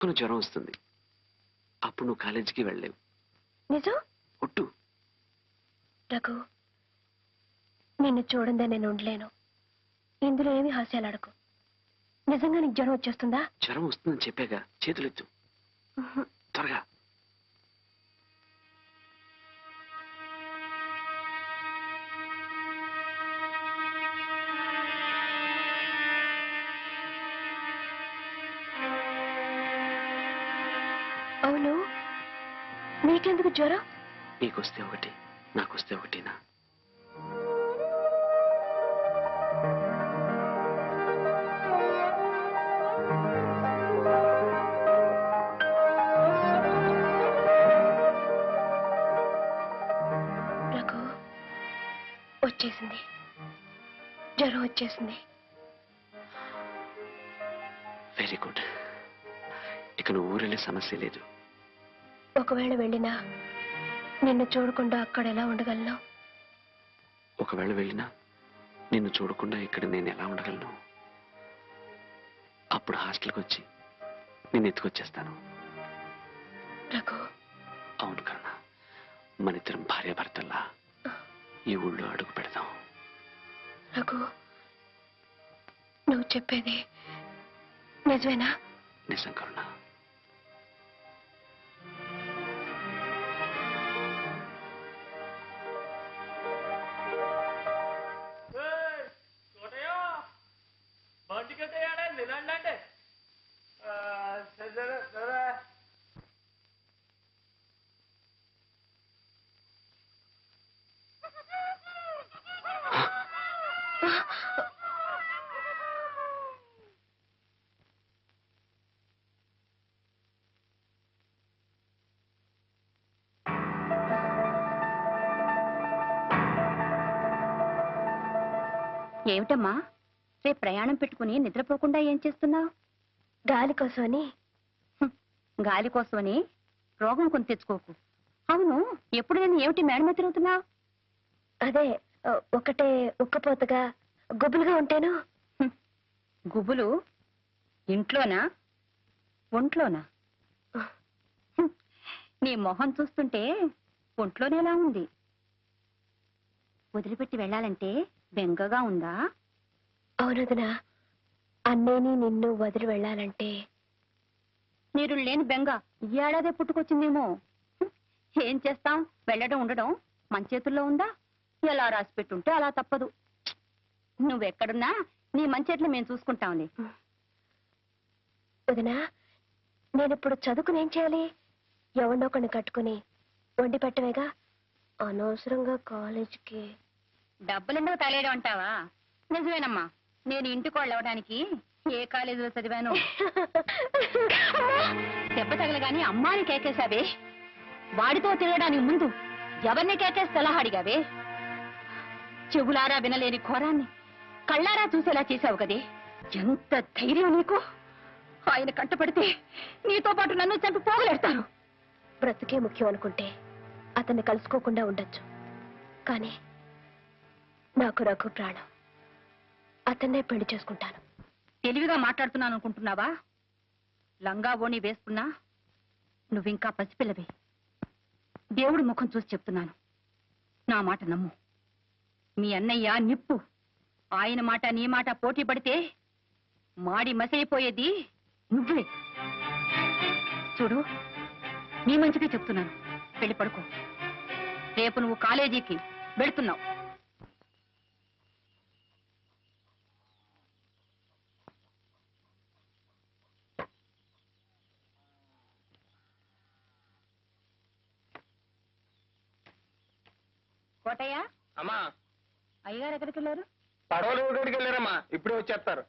కొన్ని జ్వరం వస్తుంది. అప్పుడు నువ్వు కాలేజీకి వెళ్ళలేవు. నిజం? ఒట్టు. రఘు నిన్ను చూడందే నేను ఉండలేను. ఇందులో ఏమి హాస్యాలు అడకు నిజంగా నీకు జ్వరం వచ్చేస్తుందా? జ్వరం వస్తుందని చెప్పాగా. చేతులెత్తు. త్వరగా. నీకెందుకు జ్వరం? నీకొస్తే ఒకటి నాకొస్తే ఒకటినా? రఘు వచ్చేసింది. జ్వరం వచ్చేసింది. వెరీ గుడ్ ఇక నువ్వు ఊరెళ్ళే సమస్య లేదు. ఒకవేళ వెళ్ళినా నిన్ను చూడకుండా అక్కడ ఎలా ఉండగలను? ఒకవేళ వెళ్ళినా నిన్ను చూడకుండా ఇక్కడ నేను ఎలా ఉండగలను? అప్పుడు హాస్టల్కి వచ్చి నేను ఎత్తుకొచ్చేస్తాను. రఘు. అవును కన్నా మన ఇద్దరం భార్యాభర్తల్లా ఈ ఊళ్ళో అడుగు పెడదాం. రఘు నువ్వు చెప్పేది నిజమేనా? నిజం కరుణ. ఏమిటమ్మా? రేపు ప్రయాణం పెట్టుకుని నిద్రపోకుండా ఏం చేస్తున్నావు? గాలి కోసమని. గాలి కోసమని? రోగం కొని తెచ్చుకోకు. అవును ఎప్పుడు నేను ఏమిటి మేడ మీద తిరుగుతున్నావు? అదే ఒకటే ఉక్కపోతగా గుబులుగా ఉంటేను. గుబులు? ఇంట్లోనా? ఒంట్లోనా. నీ మొహం చూస్తుంటే ఒంట్లోనేలా ఉంది. వదిలిపెట్టి వెళ్ళాలంటే బెంగగా ఉందా? అవునదినా. అన్నేని నిన్ను వదిలి వెళ్ళాలంటే మీరు లేని బెంగ. ఈ ఏడాదే పుట్టుకొచ్చిందేమో. ఏం చేస్తాం? వెళ్ళడం ఉండడం మన చేతుల్లో ఉందా? ఎలా రాసి పెట్టుంటే అలా తప్పదు. నువ్వెక్కడున్నా నీ మంచేట్లు మేము చూసుకుంటాంలే. వదినా నేను ఇప్పుడు చదువుకుని ఏం చేయాలి? ఎవరినో ఒకరిని కట్టుకుని వండి పెట్టవేగా? అనవసరంగా కాలేజీకి డబ్బులెందుకు తలేయడం అంటావా? నిజమేనమ్మా. నేను ఇంటికి వాళ్ళు అవడానికి ఏ కాలేజీలో చదివాను? దెబ్బ తగలగాని అమ్మాని కేకేశావే. వాడితో తిరగడానికి ముందు ఎవరిని కేకేసి సలహా అడిగావే? చెవులారా వినలేని ఘోరాన్ని కళ్ళారా చూసేలా చేశావు కదే? ఎంత ధైర్యం నీకు? ఆయన కంటపడితే నీతో పాటు నన్ను చంపి పోగలెడతారు. బ్రతుకే ముఖ్యం అనుకుంటే అతన్ని కలుసుకోకుండా ఉండొచ్చు. కానీ నాకు రఘు ప్రాణం. అతన్నే పెళ్ళి చేసుకుంటాను. తెలివిగా మాట్లాడుతున్నాను అనుకుంటున్నావా లంగా ఓణి వేసుకున్నా నువ్వింకా పసిపిల్లవే. దేవుడి ముఖం చూసి చెప్తున్నాను. నా మాట నమ్ము. మీ అన్నయ్య నిప్పు. ఆయన మాట నీ మాట పోటీ పడితే మాడి మసైపోయేది నువ్వే. చూడు నీ మంచిగా చెప్తున్నాను. పెళ్ళి పడుకో. రేపు నువ్వు కాలేజీకి వెళుతున్నావు. కోటయ్య? అమ్మా. అయ్యగారు ఎక్కడికి వెళ్ళారు పడవలు ఊరికి వెళ్ళారమ్మా. ఇప్పుడే వచ్చేస్తారు.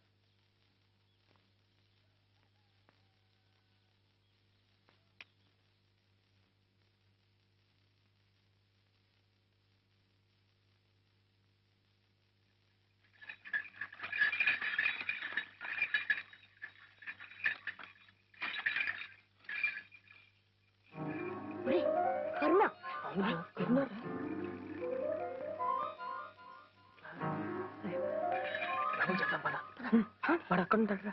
వాడు అక్కడ ఉంటాడు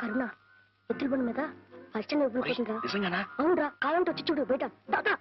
కరుణ ఎద్దుల బండి మీద అర్చన ఎప్పుడు అవునరా కావాలంటే వచ్చి చూడు బయట. దాదా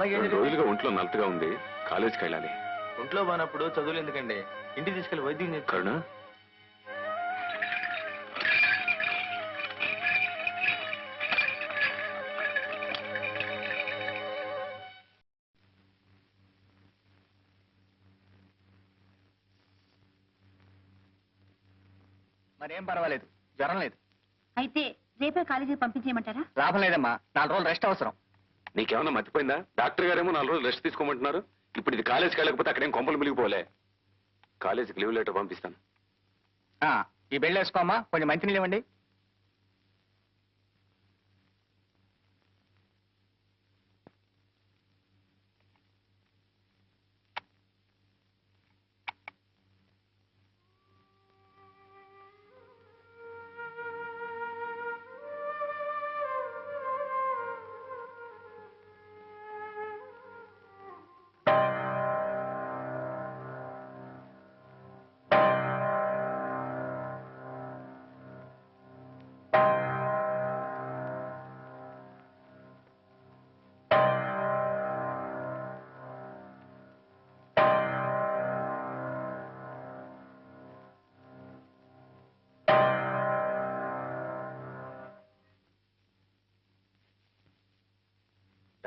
రోజులుగా ఒంట్లో నలతగా ఉంది. కాలేజీకి వెళ్ళాలి. ఒంట్లో బానప్పుడు చదువులు ఎందుకండి? ఇంటికి తీసుకెళ్ళి వైద్యం. కరుణ? మరేం పర్వాలేదు. జ్వరం లేదు. అయితే రేపే కాలేజీకి పంపించేయమంటారా? లాభం లేదమ్మా. నాలుగు రోజులు రెస్ట్ అవసరం. నీకేమన్నా మర్చిపోయిందా డాక్టర్ గారేమో నాలుగు రోజులు రెస్ట్ తీసుకోమంటున్నారు. ఇప్పుడు ఇది కాలేజీకి వెళ్ళకపోతే అక్కడేం కొంపలు మిలిగిపోలే. కాలేజీకి లీవ్ లెటర్ పంపిస్తాను. ఈ బెల్ట్ వేసుకోమ్మా. మంచి నీళ్ళు ఇవ్వండి.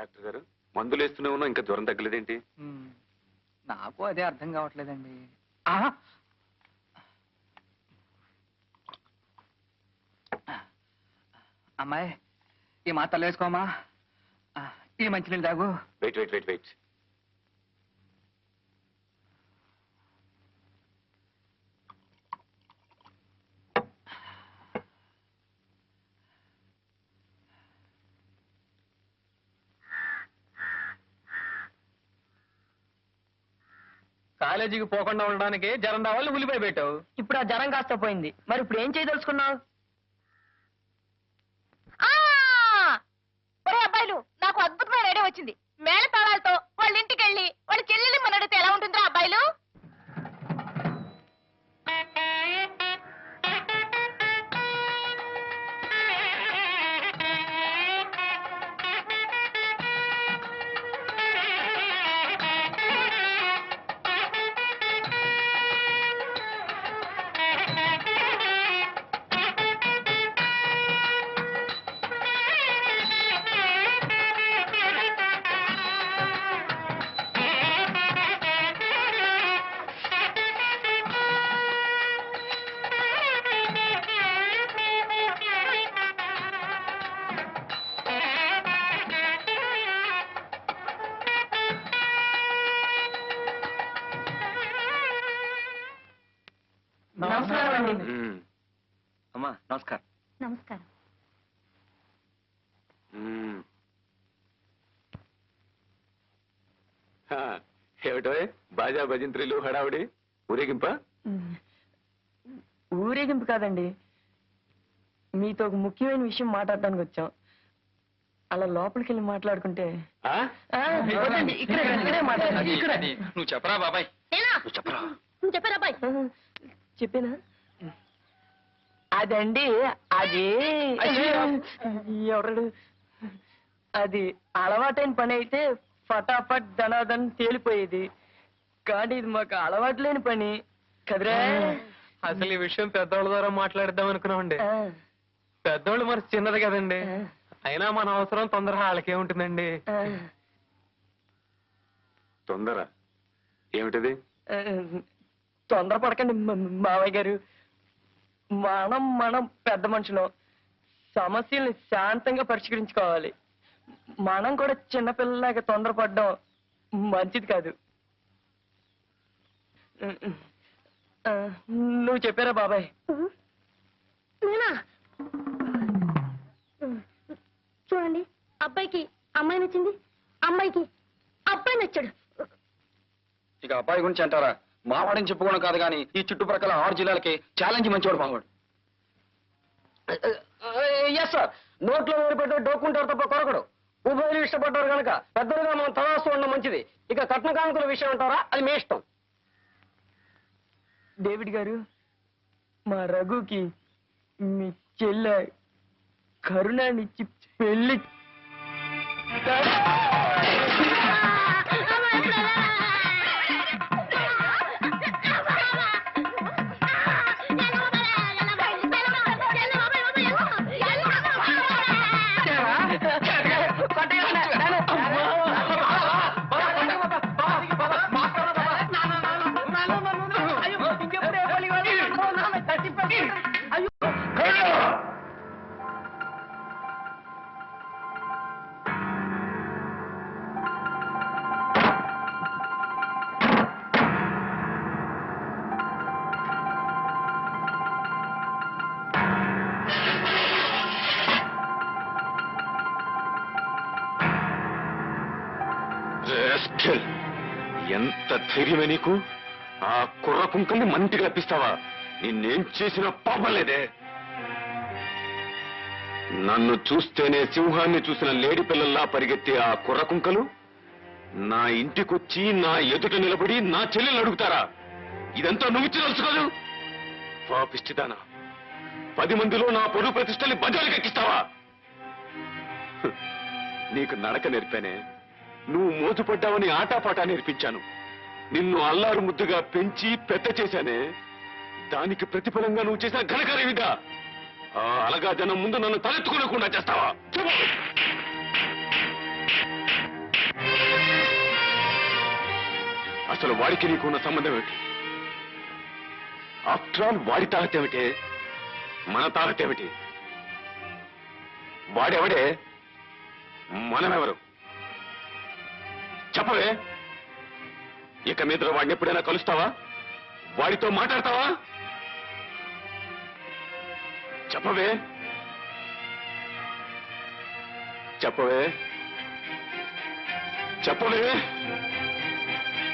డాక్టర్ గారు మందులు వేస్తూనే ఉన్నా ఇంకా జ్వరం తగ్గలేదేంటి. నాకు అదే అర్థం కావట్లేదండి! అమ్మాయి ఈ మాత్రలు వేసుకోమా? ఈ మంచినీళ్ళు తాగు. Wait wait wait wait. కాలేజీకి పోకుండా ఉండడానికి జ్వరం రావాలి ఉల్లిపాయ పెట్టావు ఇప్పుడు ఆ జ్వరం కాస్త పోయింది. మరి ఇప్పుడు ఏం చేయదలుచుకున్నావు? ఒరే అబ్బాయిలు నాకు అద్భుతమైన ఐడియా వచ్చింది. మేళ తాళాలతో వాళ్ళ ఇంటికి వెళ్ళి వాళ్ళ చెల్లెల్ని మన అడిగితే ఎలా ఉంటుందిరా అబ్బాయిలు? నమస్కారం అమ్మా నమస్కారం. నమస్కారం. ఏమిటో బాజా భజంత్రిలు హడావుడి ఊరేగింప? ఊరేగింపు కాదండి. మీతో ఒక ముఖ్యమైన విషయం మాట్లాడటానికి వచ్చాం. అలా లోపలికి వెళ్ళి మాట్లాడుకుంటే నువ్వు చెప్పరా బాబాయ్. నువ్వు చెప్పరా. నువ్వు చెప్పారా చెప్పేనా? అదండి అది. ఎవరు అది అలవాటైన పని అయితే ఫటాఫట్ ధనాధన్ తేలిపోయేది. కానీ ఇది మాకు అలవాటు లేని పని. కదరా? అసలు ఈ విషయం పెద్దోళ్ళ ద్వారా మాట్లాడదాం అనుకున్నామండి. పెద్దోళ్ళు మరి చిన్నది కదండి. అయినా మన అవసరం తొందరగా వాళ్ళకే ఉంటుందండి. తొందర? ఏమిటది? తొందరపడకండి మావయ్య గారు. మనం మనం పెద్ద మనుషులు. సమస్యల్ని శాంతంగా పరిష్కరించుకోవాలి. మనం కూడా చిన్నపిల్లలాగా తొందరపడడం మంచిది కాదు. నువ్వు చెప్పారా బాబాయ్? చూడండి అబ్బాయికి అమ్మాయి నచ్చింది. అమ్మాయికి అబ్బాయి నచ్చాడు. ఇక అబ్బాయి గురించి అంటారా? మావాడని చెప్పుకోవడం కాదు కానీ ఈ చుట్టుప్రక్కల ఆరు జిల్లాలకి ఛాలెంజ్ మంచివాడు మావాడు. ఎస్ సార్ నోట్లో పెట్టే డోక్కుంటారు తప్ప కొరకడు. ఉభయలు ఇష్టపడ్డారు కనుక పెద్దలుగా మనం తలాస్తూ ఉండడం మంచిది. ఇక కట్న కానుకల విషయం అంటారా? అది మీ ఇష్టం. డేవిడ్ గారు మా రఘుకి మీ చెల్లె కరుణానిచ్చి పెళ్ళి ధైర్యమే నీకు? ఆ కుర్ర కుంకల్ని మంటికి రప్పిస్తావా నిన్నేం చేసినా పాపం లేదే నన్ను చూస్తేనే సింహాన్ని చూసిన లేడి పిల్లల్లా పరిగెత్తే ఆ కుర్ర కుంకలు? నా ఇంటికొచ్చి నా ఎదుట నిలబడి నా చెల్లెలు అడుగుతారా? ఇదంతా నువ్వు తెలుసుకోదు పాపిష్టిదానా పది మందిలో నా పొరుగు ప్రతిష్టల్ని బజారుకి ఎక్కిస్తావా? నీకు నడక నేర్పానే నువ్వు మోజుపడ్డావని ఆటాపాటా నేర్పించాను. నిన్ను అల్లారు ముద్దుగా పెంచి పెద్ద చేశానే. దానికి ప్రతిఫలంగా నువ్వు చేసిన ఘనకార్యమిదా ఆ అలగా జనం ముందు నన్ను తలెత్తుకోలేకుండా చేస్తావా? అసలు వాడికి నీకున్న సంబంధం ఏమిటి? ఆఫ్టర్ ఆల్ వాడి తాహత ఏమిటి? మన తాహత ఏమిటి? వాడెవడే? మనమెవరు? చెప్పవే. ఇక మీద వాడిని ఎప్పుడైనా కలుస్తావా? వాడితో మాట్లాడతావా? చెప్పవే. చెప్పవే. చెప్పవే.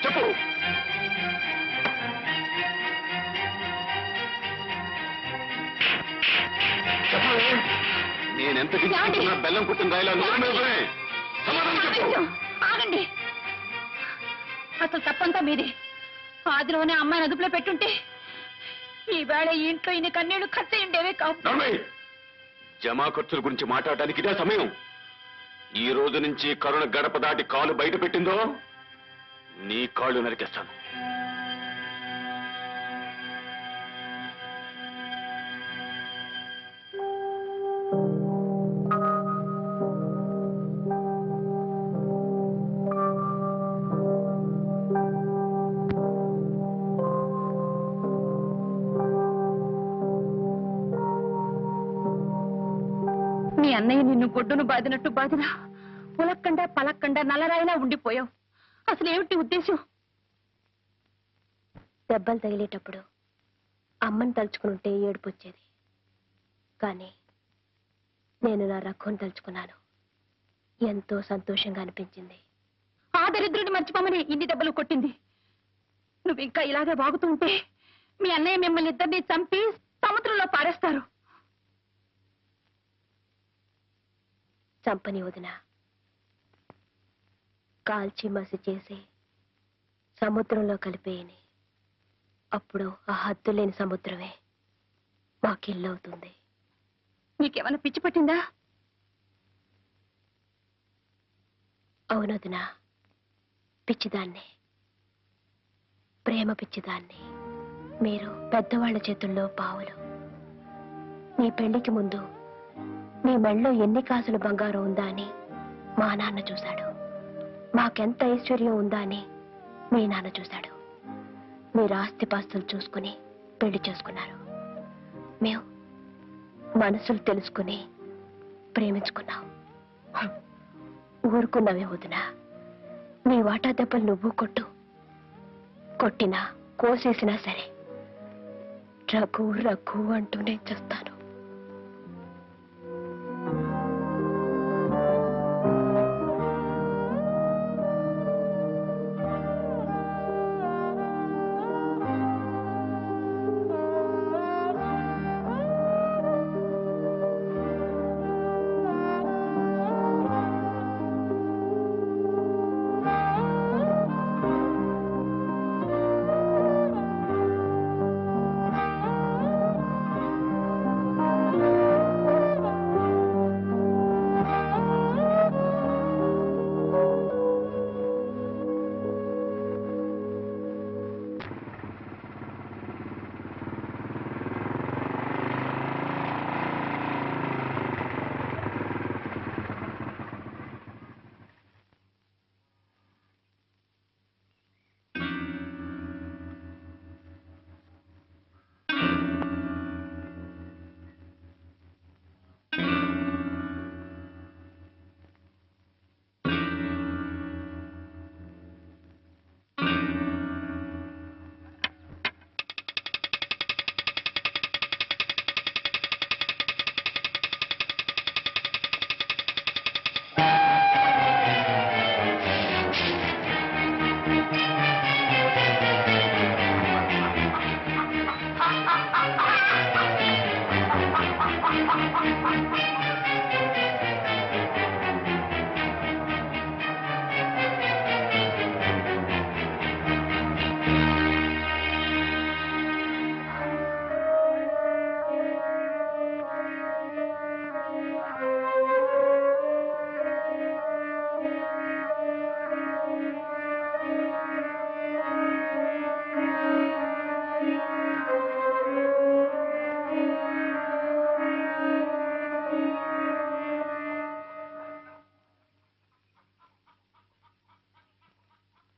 చెప్పు. చెప్పవే. నేనెంత బెల్లం కుట్టిన రాయిలా. సమాధానం చెప్పు. అసలు తప్పంతా మీదే. ఆదిలోనే అమ్మాయిని అదుపులో పెట్టుంటే ఈ వేళ ఈ ఇంట్లో ఇన్ని కన్నీళ్ళు ఖర్చు ఉండేవే కావు. జమా ఖర్చుల గురించి మాట్లాడడానికి ఇదే సమయం. ఈ రోజు నుంచి కరుణ గడప దాటి కాలు బయట పెట్టిందో నీ కాళ్ళు నరికేస్తాను. బాదినట్టు బాదినా పులక్కండా పలక్కండా నల్లరాయిలా ఉండిపోయావు. అసలు ఏమిటి ఉద్దేశం? దెబ్బలు తగిలేటప్పుడు అమ్మని తలుచుకుంటే ఏడుపు వచ్చేది. కానీ నేను నా రఘుని తలుచుకున్నాను. ఎంతో సంతోషంగా అనిపించింది. ఆ దరిద్రుడిని మర్చిపోమని ఇన్ని దెబ్బలు కొట్టింది. నువ్వు ఇంకా ఇలాగే వాగుతుంటే మీ అన్నయ్య మిమ్మల్ని ఇద్దరిని చంపి సముద్రంలో పారేస్తారు. చంపని వదిన. కాల్చి మసి చేసి సముద్రంలో కలిపేయని. అప్పుడు ఆ హద్దు లేని సముద్రమే మాకిల్లు అవుతుంది. నీకేమైనా పిచ్చి పట్టిందా? అవునదినా పిచ్చిదాన్ని. ప్రేమ పిచ్చిదాన్ని. మీరు పెద్దవాళ్ళ చేతుల్లో పావులు. మీ పెళ్ళికి ముందు మీ మెళ్ళో ఎన్ని కాసులు బంగారం ఉందా అని మా నాన్న చూశాడు. మాకెంత ఐశ్వర్యం ఉందా అని మీ నాన్న చూశాడు. మీరు ఆస్తిపాస్తులు చూసుకుని పెళ్ళి చేసుకున్నారు. మేము మనసులు తెలుసుకుని ప్రేమించుకున్నాం. ఊరుకున్నావే వదినా. నీ వాటా దెబ్బలు నువ్వు కొట్టు. కొట్టినా కోసేసినా సరే రఘు రఘు అంటూనే చేస్తాను.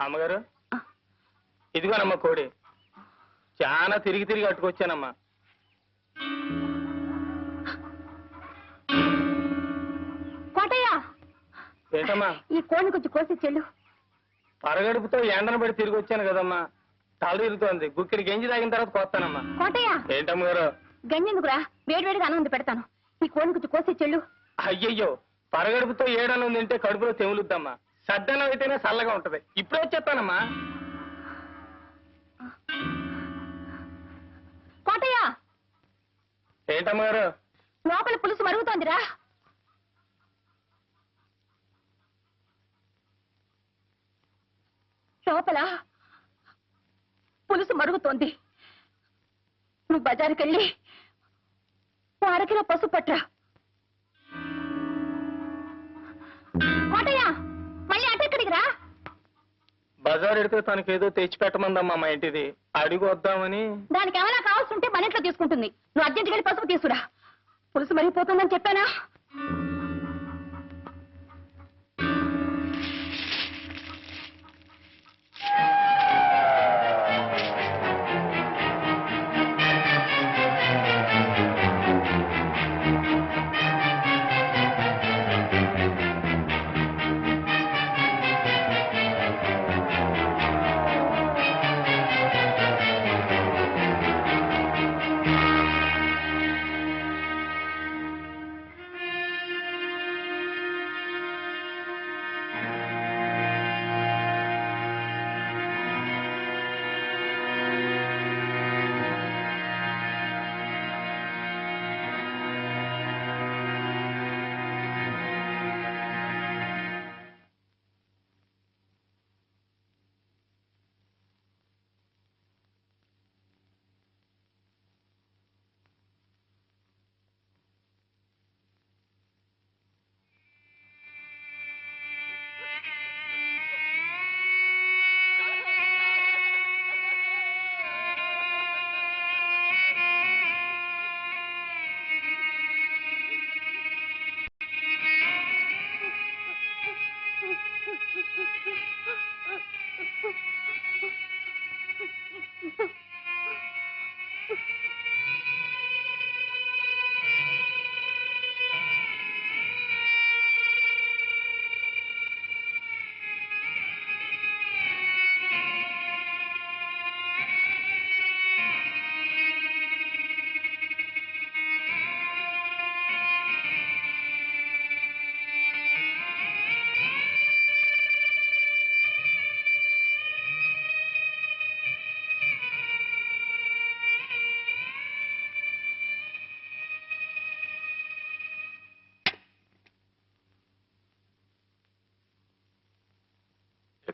అమ్మగారు ఇదిగోనమ్మా కోడి. చాలా తిరిగి తిరిగి అట్టుకొచ్చానమ్మా. కోటయ్య! ఏంటమ్మా? ఈ కోడిని కొంచెం కోసి చెల్లు. పరగడుపుతో ఎండను పడి తిరిగి వచ్చాను కదమ్మా. తల ఇరుగుతోంది గుక్కిడి గెంజి తాగిన తర్వాత కోస్తానమ్మా కోటయ్య! ఏంటమ్మగారు? గంజెందుకురా వేడివేడిగా అన్నం ఉంది పెడతాను. ఈ కోడిని కొంచెం కోసి చెల్లు. అయ్యయ్యో! పరగడుపుతో ఏడన్నం తింటే కడుపులో తెములుద్దమ్మా. సద్దన్నం అయితేనే చల్లగా ఉంటది. ఇప్పుడే వచ్చేస్తానమ్మా. కోటయ్య! ఏంటమ్మగారు? లోపల పులుసు మరుగుతోందిరా. లోపల పులుసు మరుగుతోంది. నువ్వు బజారుకి వెళ్ళి ఓ అరకిలో పసుపు పట్రా కోటయ్య! బజార్ ఎడితే తనకేదో తెచ్చి పెట్టమందమ్మా మా ఇంటిది. అడిగి వద్దామని. దానికి ఏమైనా కావాల్సి ఉంటే మన ఇంట్లో తీసుకుంటుంది. నువ్వు అర్జెంట్కి వెళ్ళి పసుపు తీసుకురా. పులుసు మరిగిపోతుందని చెప్పానా?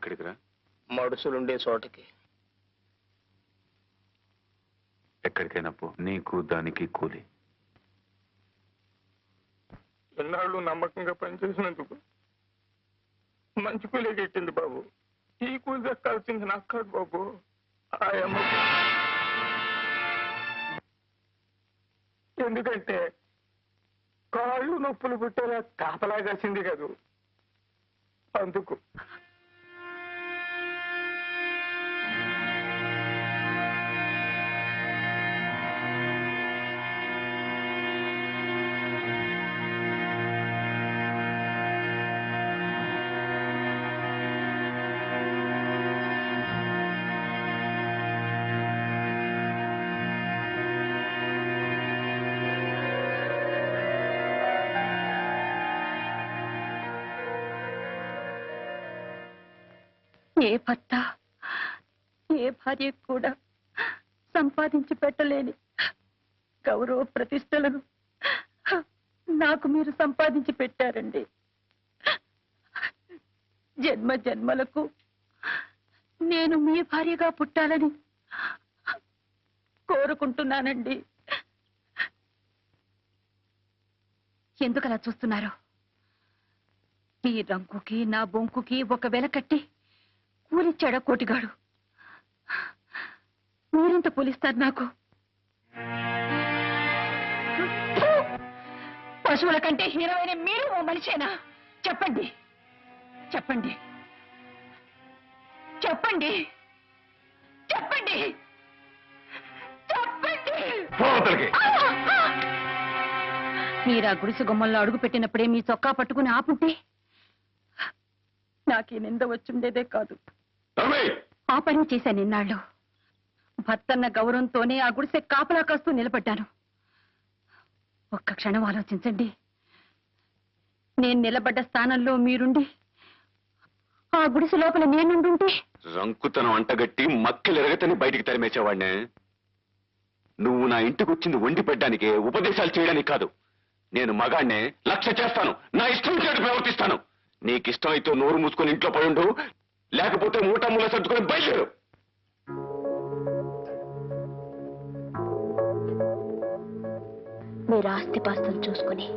ఎక్కడికి రా మడుసులుండే చోటకి. ఎక్కడికైనా పో. నీకు దానికి కూలి. ఎన్నాళ్ళు నమ్మకంగా పనిచేసినందుకు మంచి కూలే గిట్టింది బాబు. ఈ కూలి దక్కాల్సింది నాకు కాదు బాబు. ఎందుకంటే కాళ్ళు నొప్పులు పుట్టేలా కాపలా కాసింది కదూ. అందుకు ఏ భర్త ఏ భార్య కూడా సంపాదించి పెట్టలేని గౌరవ ప్రతిష్టలను నాకు మీరు సంపాదించి పెట్టారండి. జన్మ జన్మలకు నేను మీ భార్యగా పుట్టాలని కోరుకుంటున్నానండి. ఎందుకలా చూస్తున్నారు? ఈ రంకుకి నా బొంకుకి ఒక వెల కట్టి కూలిచ్చాడా కోటిగాడు? మీరెంత కూలిస్తారు నాకు. పశువుల కంటే హీరోయిన మీరు ఓ మనిషేనా? చెప్పండి. చెప్పండి. చెప్పండి. చెప్పండి. చెప్పండి. మీరు ఆ గుడిసె గుమ్మంలో అడుగు పెట్టినప్పుడే మీ చొక్కా పట్టుకుని ఆపుంటే నాకు ఈ నింద వచ్చుండేదే కాదు. ఆ పని చేశాను ఇన్నాళ్ళు భర్తన్న గౌరవంతోనే ఆ గుడిసె కాపలా కాస్తూ నిలబడ్డాను. ఒక్క క్షణం ఆలోచించండి. నేను నిలబడ్డ స్థానంలో మీరుండి ఆ గుడిసె లోపల నేనుండుంటే రంకుతనం అంటగట్టి మక్కలెరగతని బయటికి తరిమేసేవాడినే. నువ్వు నా ఇంటికి వచ్చింది వండి పెట్టడానికే ఉపదేశాలు చేయడానికి కాదు. నేను మగాడినే లక్ష్య చేస్తాను. నా ఇష్టం చేతి ప్రవర్తిస్తాను. నీకిష్టమైతే నోరు మూసుకొని ఇంట్లో పడుండు లేకపోతే మూట మూల సర్దుకొని బయలుదేరు. మీరు ఆస్తిపాస్తులు చూసుకుని